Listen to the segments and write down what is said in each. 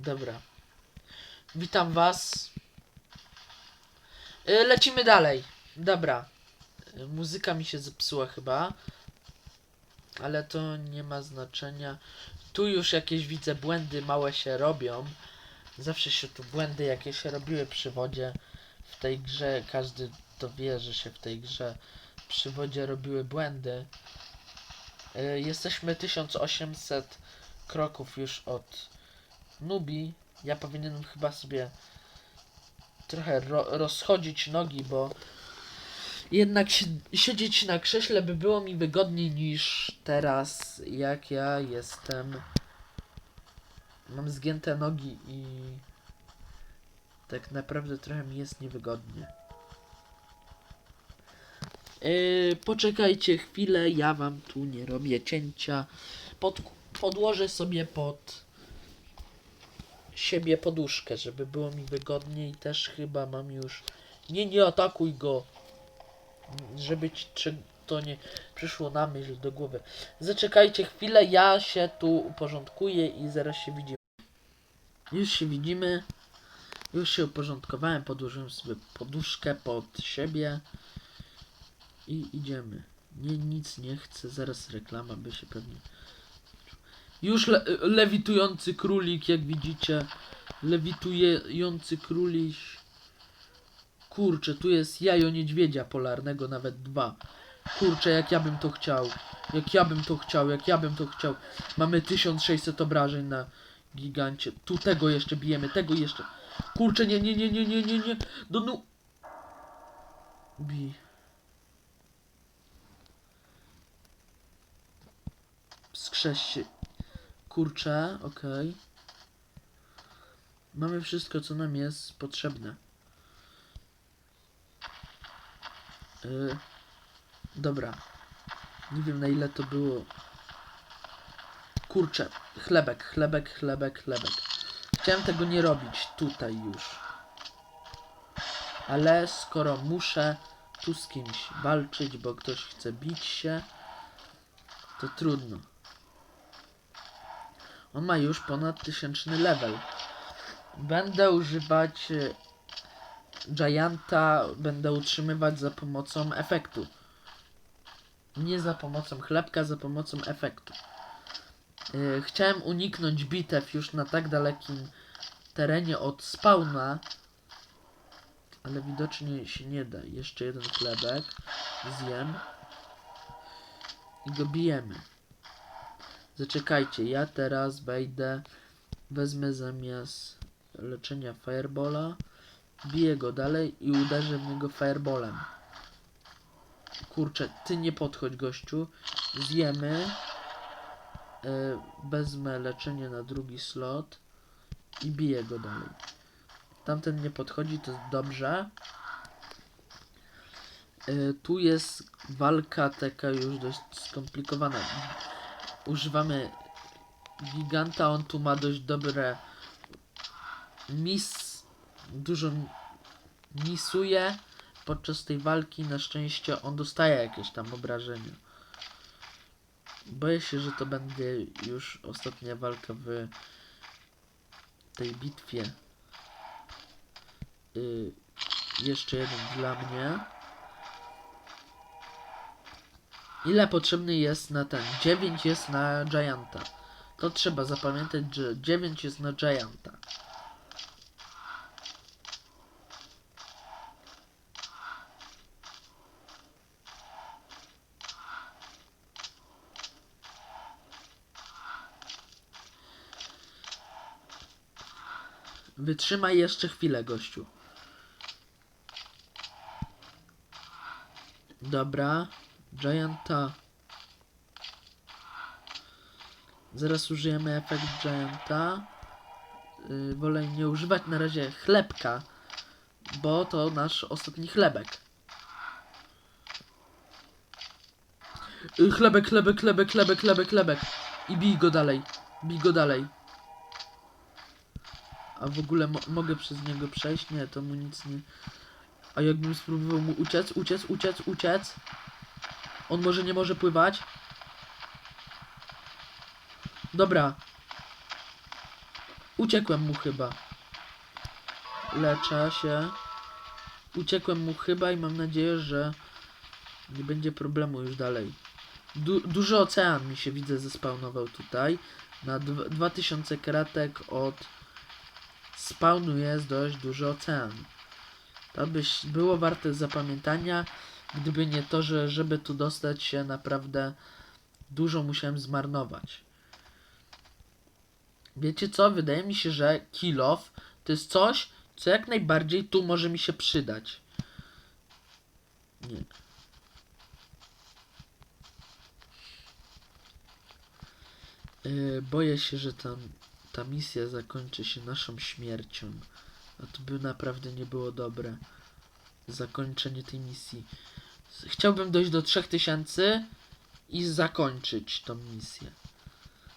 Dobra. Witam was. Y, Lecimy dalej. Dobra. Y, Muzyka mi się zepsuła chyba. Ale to nie ma znaczenia. Tu już jakieś widzę błędy małe się robią. Zawsze się tu błędy jakieś robiły przy wodzie. W tej grze każdy to wie, że się w tej grze przy wodzie robiły błędy. Y, Jesteśmy 1800 kroków już od Nubi. Ja powinienem chyba sobie trochę ro rozchodzić nogi, bo jednak si siedzieć na krześle by było mi wygodniej niż teraz, jak ja jestem. Mam zgięte nogi i tak naprawdę trochę mi jest niewygodnie. Yy, poczekajcie chwilę, ja wam tu nie robię cięcia. Pod, podłożę sobie pod siebie poduszkę, żeby było mi wygodniej. Też chyba mam już. Nie, nie atakuj go. Żeby ci to nie przyszło na myśl do głowy. Zaczekajcie chwilę, ja się tu uporządkuję i zaraz się widzimy. Już się widzimy. Już się uporządkowałem, podłożyłem sobie poduszkę pod siebie i idziemy. Nie, nic nie chcę, zaraz reklama by się pewnie. Już le lewitujący królik, jak widzicie. Lewitujący króliś. Kurczę, tu jest jajo niedźwiedzia polarnego, nawet dwa. Kurczę, jak ja bym to chciał. Jak ja bym to chciał, jak ja bym to chciał. Mamy 1600 obrażeń na gigancie. Tu tego jeszcze bijemy, tego jeszcze. Kurczę, nie, nie, nie, nie, nie, nie, nie. Do nu... Bij. Wskrzesz się. Kurczę, okej. Mamy wszystko, co nam jest potrzebne. Yy, dobra. Nie wiem na ile to było. Kurczę, chlebek, chlebek, chlebek, chlebek. Chciałem tego nie robić tutaj już. Ale skoro muszę tu z kimś walczyć, bo ktoś chce bić się, to trudno. On ma już ponad tysięczny level. Będę używać e, Gianta, będę utrzymywać za pomocą efektu. Nie za pomocą chlebka, za pomocą efektu. E, Chciałem uniknąć bitew już na tak dalekim terenie od spawna, ale widocznie się nie da. Jeszcze jeden chlebek zjem i go bijemy. Zaczekajcie, ja teraz wejdę, wezmę zamiast leczenia firebola, biję go dalej i uderzę w niego fireballem. Kurczę, ty nie podchodź gościu, zjemy, e, wezmę leczenie na drugi slot i biję go dalej. Tamten nie podchodzi, to dobrze. E, tu jest walka taka już dość skomplikowana używamy giganta, on tu ma dość dobre mis, dużo misuje podczas tej walki, na szczęście on dostaje jakieś tam obrażenia. Boję się, że to będzie już ostatnia walka w tej bitwie. Y, jeszcze jeden dla mnie. Ile potrzebny jest na ten? 9 jest na Gianta. To trzeba zapamiętać, że 9 jest na Gianta. Wytrzymaj jeszcze chwilę, gościu. Dobra. Gianta. Zaraz użyjemy efekt Gianta. Yy, wolę nie używać na razie chlebka, bo to nasz ostatni chlebek. Yy, chlebek, chlebek, chlebek, chlebek, chlebek, chlebek. I bij go dalej. Bij go dalej. A w ogóle mo mogę przez niego przejść? Nie, to mu nic nie... A jakbym spróbował mu uciec, uciec, uciec, uciec? On może nie może pływać? Dobra. Uciekłem mu chyba. Leczę się. Uciekłem mu chyba i mam nadzieję, że nie będzie problemu już dalej. Du duży ocean mi się widzę zespawnował tutaj. Na dw- 2000 kratek od spawnu jest dość duży ocean. To byś było warte zapamiętania, gdyby nie to, że żeby tu dostać się naprawdę dużo musiałem zmarnować. Wiecie co? Wydaje mi się, że kill off to jest coś, co jak najbardziej tu może mi się przydać. Nie. Yy, boję się, że ta, ta misja zakończy się naszą śmiercią. A to by naprawdę nie było dobre. Zakończenie tej misji. Chciałbym dojść do 3000 i zakończyć tą misję.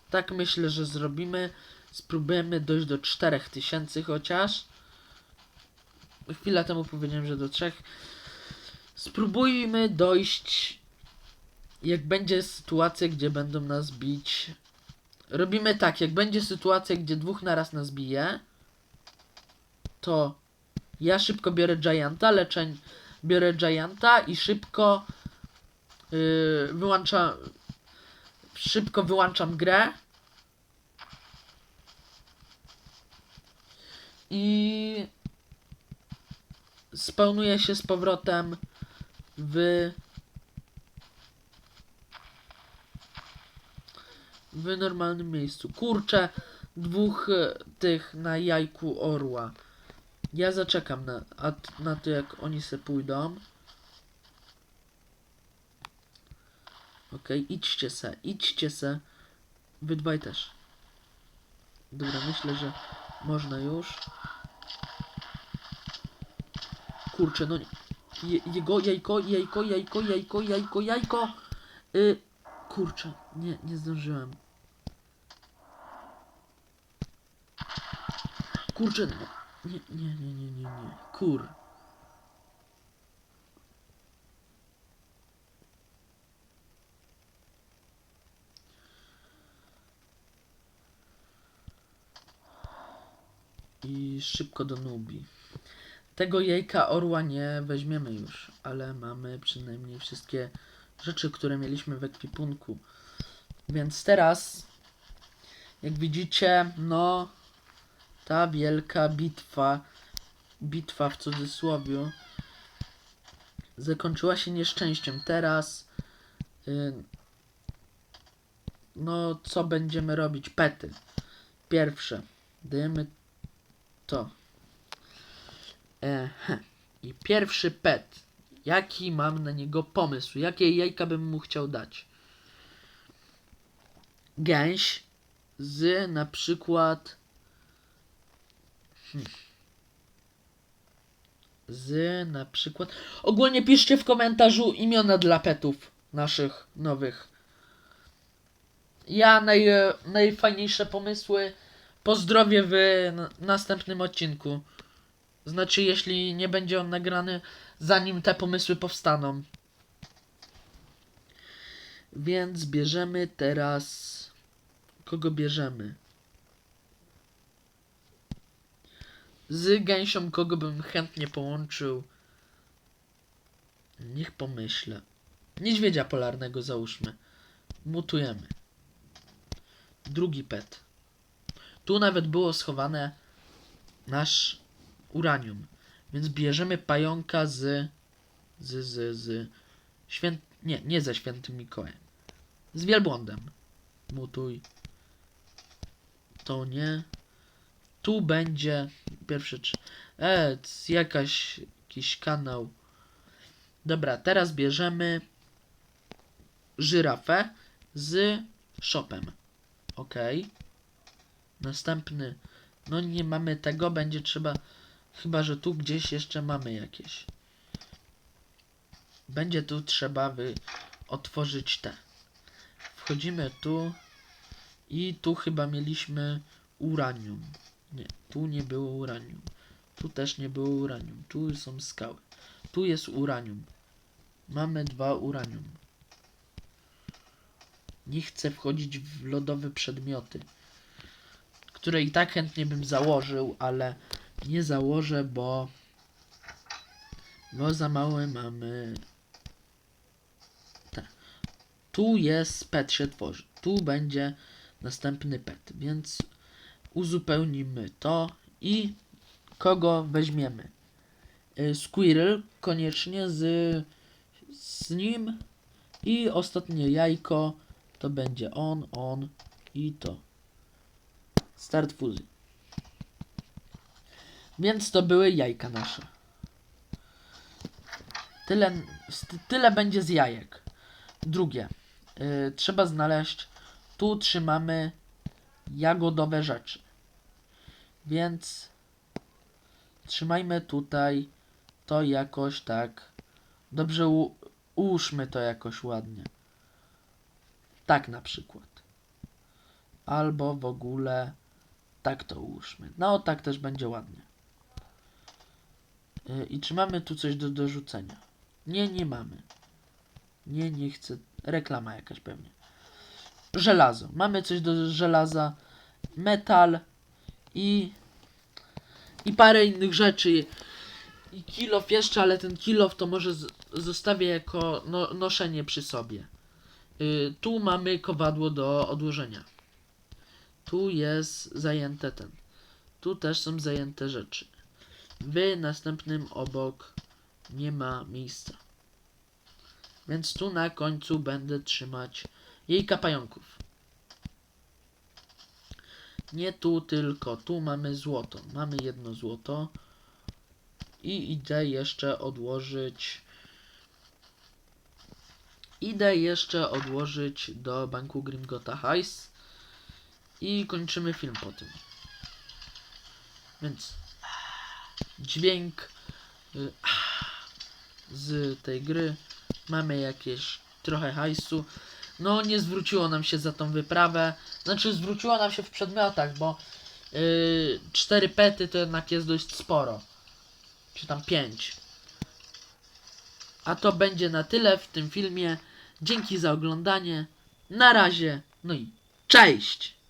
Tak myślę, że zrobimy. Spróbujemy dojść do 4000 chociaż. Chwilę temu powiedziałem, że do 3. Spróbujmy dojść. Jak będzie sytuacja, gdzie będą nas bić. Robimy tak, jak będzie sytuacja, gdzie dwóch naraz nas bije, to ja szybko biorę Gianta, leczę, biorę Gianta i szybko yy, wyłączam szybko wyłączam grę i spełnuje się z powrotem w w normalnym miejscu. Kurczę, dwóch e, tych na jajku orła. Ja zaczekam na, na to, jak oni se pójdą. Okej, idźcie se, idźcie se. Wy dwaj też. Dobra, myślę, że można już. Kurczę, no nie. Je, jego jajko, jajko, jajko, jajko, jajko, jajko. Y, kurczę, nie, nie zdążyłem. Kurczę, no. Nie, nie, nie, nie, nie, nie. Kur. I szybko do Nubi. Tego jajka orła nie weźmiemy już, ale mamy przynajmniej wszystkie rzeczy, które mieliśmy w ekwipunku. Więc teraz, jak widzicie, no ta wielka bitwa, bitwa w cudzysłowie, zakończyła się nieszczęściem. Teraz, y, no co będziemy robić? Pety. Pierwsze, dajemy to. I pierwszy pet. Jaki mam na niego pomysł? Jakie jajka bym mu chciał dać? Gęś z na przykład. Z na przykład ogólnie piszcie w komentarzu imiona dla petów naszych nowych. Ja naj, najfajniejsze pomysły pozdrowię w następnym odcinku. Znaczy, jeśli nie będzie on nagrany, zanim te pomysły powstaną. Więc bierzemy teraz. Kogo bierzemy? Z gęsią kogo bym chętnie połączył? Niech pomyślę. Niedźwiedzia polarnego załóżmy. Mutujemy. Drugi pet. Tu nawet było schowane nasz uranium. Więc bierzemy pająka z. z. z. z. Święt... Nie, nie ze świętym Mikołajem. Z wielbłądem. Mutuj. To nie. Tu będzie. Pierwszy. Czy... E, jakaś. jakiś kanał. Dobra, teraz bierzemy. Żyrafę z shopem. Ok. Następny. No nie mamy tego, będzie trzeba. Chyba, że tu gdzieś jeszcze mamy jakieś. Będzie tu trzeba wy otworzyć te. Wchodzimy tu. I tu chyba mieliśmy uranium. Nie, tu nie było uranium. Tu też nie było uranium. Tu są skały. Tu jest uranium. Mamy dwa uranium. Nie chcę wchodzić w lodowe przedmioty. które i tak chętnie bym założył, ale nie założę, bo bo za małe mamy. Tu jest pet się tworzy. Tu będzie następny pet, więc uzupełnimy to i kogo weźmiemy? Y, Squirrel koniecznie z, z nim i ostatnie jajko to będzie on, on i to. Start fuzji. Więc to były jajka nasze. Tyle, tyle będzie z jajek. Drugie. Y, trzeba znaleźć. Tu trzymamy jagodowe rzeczy. Więc trzymajmy tutaj to jakoś tak. Dobrze ułóżmy to jakoś ładnie. Tak na przykład. Albo w ogóle tak to ułóżmy. No tak też będzie ładnie. Y, I czy mamy tu coś do dorzucenia? Nie, nie mamy. Nie, nie chcę. Reklama jakaś pewnie. Żelazo. Mamy coś do żelaza. Metal i i parę innych rzeczy. I kilof jeszcze, ale ten kilof to może zostawię jako no, noszenie przy sobie. Y, tu mamy kowadło do odłożenia. Tu jest zajęte ten. Tu też są zajęte rzeczy. W następnym obok nie ma miejsca. Więc tu na końcu będę trzymać jejka pająków. Nie tu, tylko tu mamy złoto. Mamy jedno złoto. I idę jeszcze odłożyć. Idę jeszcze odłożyć do banku Grimgota hajs. I kończymy film po tym. Więc dźwięk y, z tej gry. Mamy jakieś trochę hajsu. No, nie zwróciło nam się za tą wyprawę. Znaczy, zwróciło nam się w przedmiotach, bo yy, cztery pety to jednak jest dość sporo. Czy tam pięć. A to będzie na tyle w tym filmie. Dzięki za oglądanie. Na razie. No i cześć!